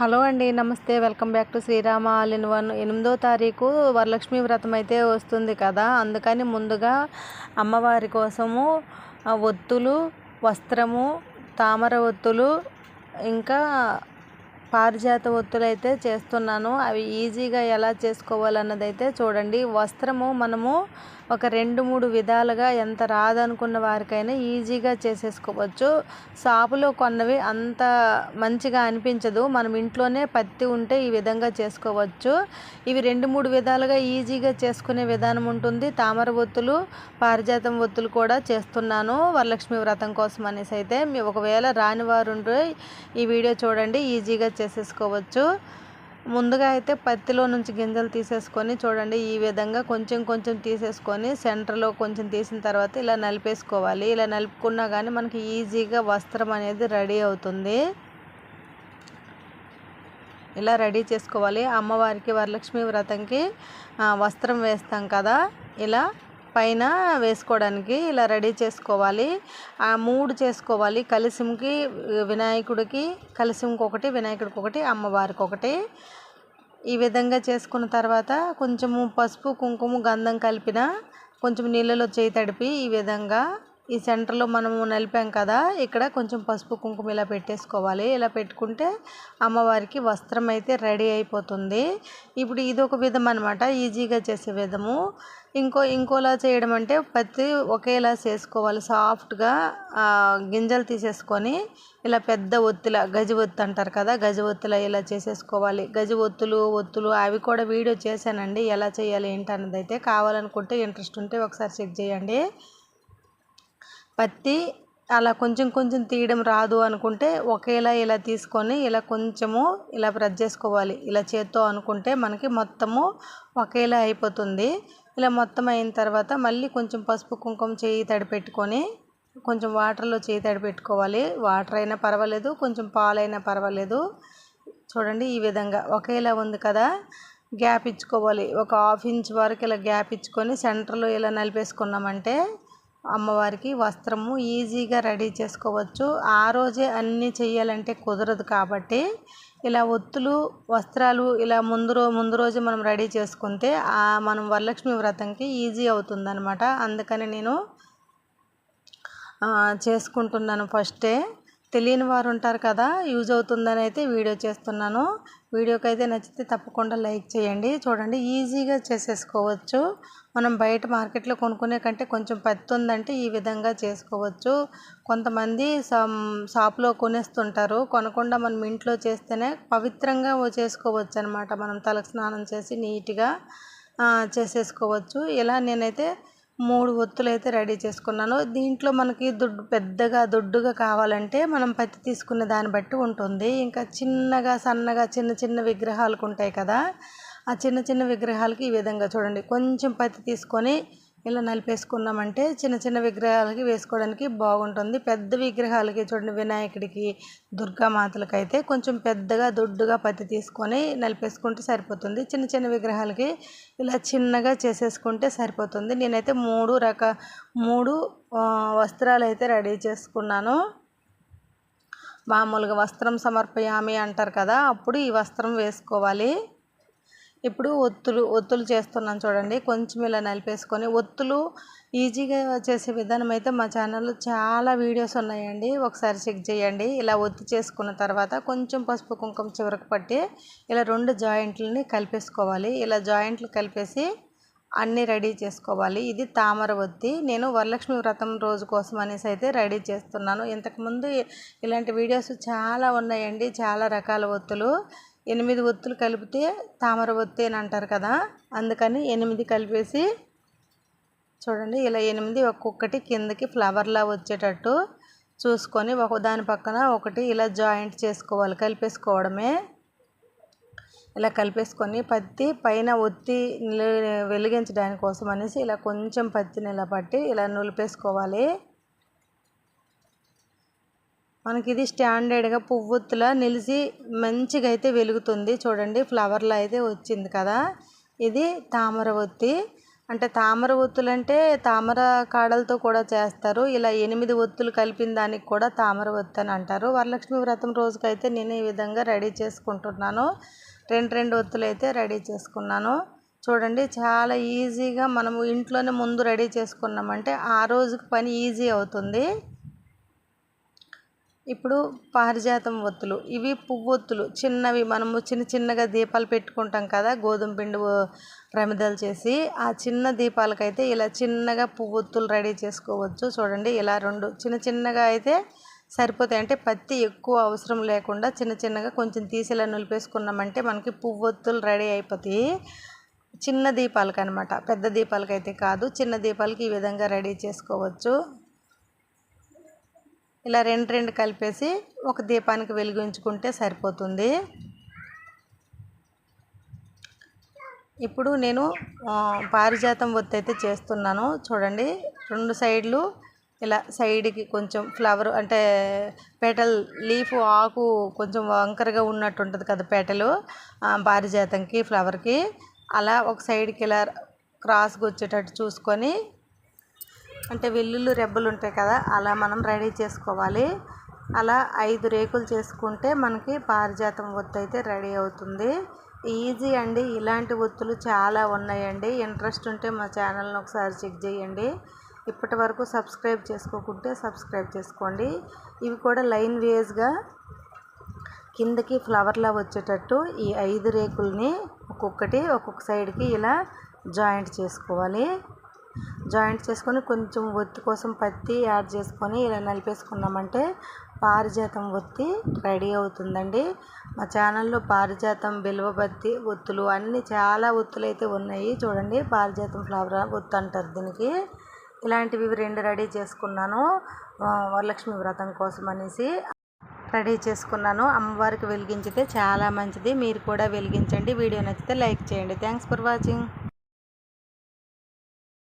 Hello అండి నమస్తే. Welcome back to Srirama. All in one. ఎనిమిదో తారీఖు వరలక్ష్మి వ్రతం అయితే వస్తుంది కదా. అందుకని ముందుగా అమ్మవారి కోసము ఒత్తులు వస్త్రము తామర ఒత్తులు ఇంకా పారిజాత ఒత్తులు అయితే చేస్తున్నాను. అవి ఈజీగా ఎలా చేసుకోవాలన్నది అయితే చూడండి. వస్త్రము మనము ఒక రెండు మూడు విధాలుగా ఎంత రాదనుకున్న వారికైనా ఈజీగా చేసేసుకోవచ్చు. షాపులో కొన్నవి అంత మంచిగా అనిపించదు. మనం ఇంట్లోనే పత్తి ఉంటే ఈ విధంగా చేసుకోవచ్చు. ఇవి రెండు మూడు విధాలుగా ఈజీగా చేసుకునే విధానం ఉంటుంది. తామర ఒత్తులు పారిజాతం ఒత్తులు కూడా చేస్తున్నాను. వరలక్ష్మి వ్రతం కోసం అనేసి అయితే ఒకవేళ రాని వారు ఉంటే ఈ వీడియో చూడండి. ఈజీగా చేసేసుకోవచ్చు. ముందుగా అయితే పత్తిలో నుంచి గింజలు తీసేసుకొని చూడండి ఈ విధంగా కొంచెం కొంచెం తీసేసుకొని సెంటర్లో కొంచెం తీసిన తర్వాత ఇలా నలిపేసుకోవాలి. ఇలా నలుపుకున్నా కానీ మనకి ఈజీగా వస్త్రం అనేది రెడీ అవుతుంది. ఇలా రెడీ చేసుకోవాలి. అమ్మవారికి వరలక్ష్మి వ్రతంకి వస్త్రం వేస్తాం కదా. ఇలా పైన వేసుకోవడానికి ఇలా రెడీ చేసుకోవాలి. ఆ మూడు చేసుకోవాలి. కలిసింకి వినాయకుడికి కలిసింకి ఒకటి వినాయకుడికి ఒకటి అమ్మవారికి ఒకటి ఈ విధంగా చేసుకున్న తర్వాత కొంచెము పసుపు కుంకుమ గంధం కలిపిన కొంచెం నీళ్ళలో చేయి తడిపి ఈ విధంగా ఈ సెంటర్లో మనము నలిపాం కదా ఇక్కడ కొంచెం పసుపు కుంకుమ ఇలా పెట్టేసుకోవాలి. ఇలా పెట్టుకుంటే అమ్మవారికి వస్త్రం అయితే రెడీ అయిపోతుంది. ఇప్పుడు ఇది ఒక విధం అనమాట ఈజీగా చేసే విధము. ఇంకో ఇంకోలా చేయడం అంటే పత్తి ఒకేలా చేసుకోవాలి. సాఫ్ట్గా గింజలు తీసేసుకొని ఇలా పెద్ద ఒత్తుల గజ ఒత్తు అంటారు కదా గజ ఒత్తుల ఇలా చేసేసుకోవాలి. గజ ఒత్తులు ఒత్తులు అవి కూడా వీడియో చేశానండి. ఎలా చేయాలి ఏంటన్నది అయితే కావాలనుకుంటే ఇంట్రెస్ట్ ఉంటే ఒకసారి చెక్ చేయండి. పత్తి అలా కొంచెం కొంచెం తీయడం రాదు అనుకుంటే ఒకేలా ఇలా తీసుకొని ఇలా కొంచెము ఇలా ప్రెస్ చేసుకోవాలి. ఇలా చేత్తో అనుకుంటే మనకి మొత్తము ఒకేలా అయిపోతుంది. ఇలా మొత్తం అయిన తర్వాత మళ్ళీ కొంచెం పసుపు కుంకుమ చేయి తడి పెట్టుకొని కొంచెం వాటర్లో చేయి తడి పెట్టుకోవాలి వాటర్ అయినా పర్వాలేదు కొంచెం పాలైనా పర్వాలేదు. చూడండి ఈ విధంగా ఒకేలా ఉంది కదా. గ్యాప్ ఇచ్చుకోవాలి. ఒక హాఫ్ ఇంచ్ వరకు ఇలా గ్యాప్ ఇచ్చుకొని సెంటర్లో ఇలా నలిపేసుకున్నామంటే అమ్మవారికి వస్త్రము ఈజీగా రెడీ చేసుకోవచ్చు. ఆ రోజే అన్నీ చేయాలంటే కుదరదు కాబట్టి ఇలా ఒత్తులు వస్త్రాలు ఇలా ముందు రో ముందు రోజు మనం రెడీ చేసుకుంటే ఆ మనం వరలక్ష్మి వ్రతంకి ఈజీ అవుతుందన్నమాట. అందుకని నేను చేసుకుంటున్నాను ఫస్టే. తెలియని వారు ఉంటారు కదా యూజ్ అవుతుందని అయితే వీడియో చేస్తున్నాను. వీడియోకి అయితే నచ్చితే తప్పకుండా లైక్ చేయండి. చూడండి ఈజీగా చేసేసుకోవచ్చు. మనం బయట మార్కెట్లో కొనుక్కునే కంటే కొంచెం పత్తి ఉందంటే ఈ విధంగా చేసుకోవచ్చు. కొంతమంది షాప్లో కొనేస్తుంటారు. కొనకుండా మనం ఇంట్లో చేస్తేనే పవిత్రంగా చేసుకోవచ్చు అనమాట మనం తలకు స్నానం చేసి నీట్గా చేసేసుకోవచ్చు. ఇలా నేనైతే మూడు ఒత్తులు అయితే రెడీ చేసుకున్నాను. దీంట్లో మనకి దుడ్డు పెద్దగా దొడ్డుగా కావాలంటే మనం పత్తి తీసుకునే దాన్ని బట్టి ఉంటుంది. ఇంకా చిన్నగా సన్నగా చిన్న చిన్న విగ్రహాలకు ఉంటాయి కదా. ఆ చిన్న చిన్న విగ్రహాలకి ఈ విధంగా చూడండి. కొంచెం పత్తి తీసుకొని ఇలా నలిపేసుకున్నామంటే చిన్న చిన్న విగ్రహాలకి వేసుకోవడానికి బాగుంటుంది. పెద్ద విగ్రహాలకి చూడండి వినాయకుడికి దుర్గామాతలకి అయితే కొంచెం పెద్దగా దొడ్డుగా పత్తి తీసుకొని నలిపేసుకుంటే సరిపోతుంది. చిన్న చిన్న విగ్రహాలకి ఇలా చిన్నగా చేసేసుకుంటే సరిపోతుంది. నేనైతే మూడు రక మూడు వస్త్రాలు అయితే రెడీ చేసుకున్నాను. మామూలుగా వస్త్రం సమర్పయామి అంటారు కదా అప్పుడు ఈ వస్త్రం వేసుకోవాలి. ఇప్పుడు ఒత్తులు ఒత్తులు చేస్తున్నాను చూడండి. కొంచెం ఇలా నలిపేసుకొని ఒత్తులు ఈజీగా చేసే విధానం అయితే మా ఛానల్లో చాలా వీడియోస్ ఉన్నాయండి. ఒకసారి చెక్ చేయండి. ఇలా ఒత్తి చేసుకున్న తర్వాత కొంచెం పసుపు కుంకుమ చివరకు పట్టి ఇలా రెండు జాయింట్లని కలిపేసుకోవాలి. ఇలా జాయింట్లు కలిపేసి అన్నీ రెడీ చేసుకోవాలి. ఇది తామర ఒత్తి. నేను వరలక్ష్మి వ్రతం రోజు కోసం అనేసి అయితే రెడీ చేస్తున్నాను. ఇంతకుముందు ఇలాంటి వీడియోస్ చాలా ఉన్నాయండి. చాలా రకాల ఒత్తులు. ఎనిమిది ఒత్తులు కలిపితే తామర ఒత్తి అని అంటారు కదా అందుకని ఎనిమిది కలిపేసి చూడండి ఇలా ఎనిమిది ఒక్కొక్కటి కిందకి ఫ్లవర్లా వచ్చేటట్టు చూసుకొని ఒక దాని పక్కన ఒకటి ఇలా జాయింట్ చేసుకోవాలి కలిపేసుకోవడమే. ఇలా కలిపేసుకొని పత్తి పైన ఒత్తి వెలిగించడానికి కోసం అనేసి ఇలా కొంచెం పత్తిని ఇలా పట్టి ఇలా నులిపేసుకోవాలి. మనకి ఇది స్టాండర్డ్గా పువ్వుత్తులా నిలిచి మంచిగా అయితే వెలుగుతుంది. చూడండి ఫ్లవర్లా అయితే వచ్చింది కదా. ఇది తామర ఒత్తి. అంటే తామర ఒత్తులు అంటే తామర కాడలతో కూడా చేస్తారు. ఇలా ఎనిమిది ఒత్తులు కలిపిన దానికి కూడా తామర ఒత్తి అని అంటారు. వరలక్ష్మి వ్రతం రోజుకైతే నేను ఈ విధంగా రెడీ చేసుకుంటున్నాను. రెండు రెండు ఒత్తులు అయితే రెడీ చేసుకున్నాను. చూడండి చాలా ఈజీగా మనము ఇంట్లోనే ముందు రెడీ చేసుకున్నామంటే ఆ రోజుకి పని ఈజీ అవుతుంది. ఇప్పుడు పారిజాతం ఒత్తులు. ఇవి పువ్వొత్తులు. చిన్నవి మనము చిన్న చిన్నగా దీపాలు పెట్టుకుంటాం కదా గోధుమ పిండి ప్రమిదలు చేసి ఆ చిన్న దీపాలకైతే ఇలా చిన్నగా పువ్వొత్తులు రెడీ చేసుకోవచ్చు. చూడండి ఇలా రెండు చిన్న చిన్నగా అయితే సరిపోతాయి. అంటే పత్తి ఎక్కువ అవసరం లేకుండా చిన్న చిన్నగా కొంచెం తీసేలా నిలిపేసుకున్నామంటే మనకి పువ్వొత్తులు రెడీ అయిపోతాయి చిన్న దీపాలకు అనమాట పెద్ద దీపాలకైతే కాదు చిన్న దీపాలకి ఈ విధంగా రెడీ చేసుకోవచ్చు. ఇలా రెండు రెండు కలిపేసి ఒక దీపానికి వెలిగించుకుంటే సరిపోతుంది. ఇప్పుడు నేను పారిజాతం ఒత్తి అయితే చేస్తున్నాను. చూడండి రెండు సైడ్లు ఇలా సైడ్కి కొంచెం ఫ్లవర్ అంటే పెటల్ లీఫ్ ఆకు కొంచెం వంకరగా ఉన్నట్టు ఉంటుంది కదా పెటలు పారిజాతంకి ఫ్లవర్కి. అలా ఒక సైడ్కి ఇలా క్రాస్గా వచ్చేటట్టు చూసుకొని అంటే వెల్లుల్లి రెబ్బలు ఉంటాయి కదా అలా మనం రెడీ చేసుకోవాలి. అలా ఐదు రేకులు చేసుకుంటే మనకి పారిజాతం ఒత్తు అయితే రెడీ అవుతుంది. ఈజీ అండి ఇలాంటి ఒత్తులు చాలా ఉన్నాయండి. ఇంట్రెస్ట్ ఉంటే మా ఛానల్ని ఒకసారి చెక్ చేయండి. ఇప్పటి వరకు సబ్స్క్రైబ్ చేసుకోకుంటే సబ్స్క్రైబ్ చేసుకోండి. ఇవి కూడా లైన్ వేస్గా కిందకి ఫ్లవర్లా వచ్చేటట్టు ఈ ఐదు రేకుల్ని ఒక్కొక్కటి ఒక్కొక్క సైడ్కి ఇలా జాయింట్ చేసుకోవాలి. జాయింట్ చేసుకొని కొంచెం ఒత్తి కోసం పత్తి యాడ్ చేసుకొని ఇలా నలిపేసుకున్నామంటే పారిజాతం ఒత్తి రెడీ అవుతుందండి. మా ఛానల్లో పారిజాతం బిల్వబత్తి ఒత్తులు అన్నీ చాలా ఒత్తులు అయితే ఉన్నాయి. చూడండి పారిజాతం ఫ్లవర్ ఒత్తు అంటారు దీనికి. ఇలాంటివి రెండు రెడీ చేసుకున్నాను. వరలక్ష్మి వ్రతం కోసం అనేసి రెడీ చేసుకున్నాను. అమ్మవారికి వెలిగించితే చాలా మంచిది. మీరు కూడా వెలిగించండి. వీడియో నచ్చితే లైక్ చేయండి. Thanks for watching.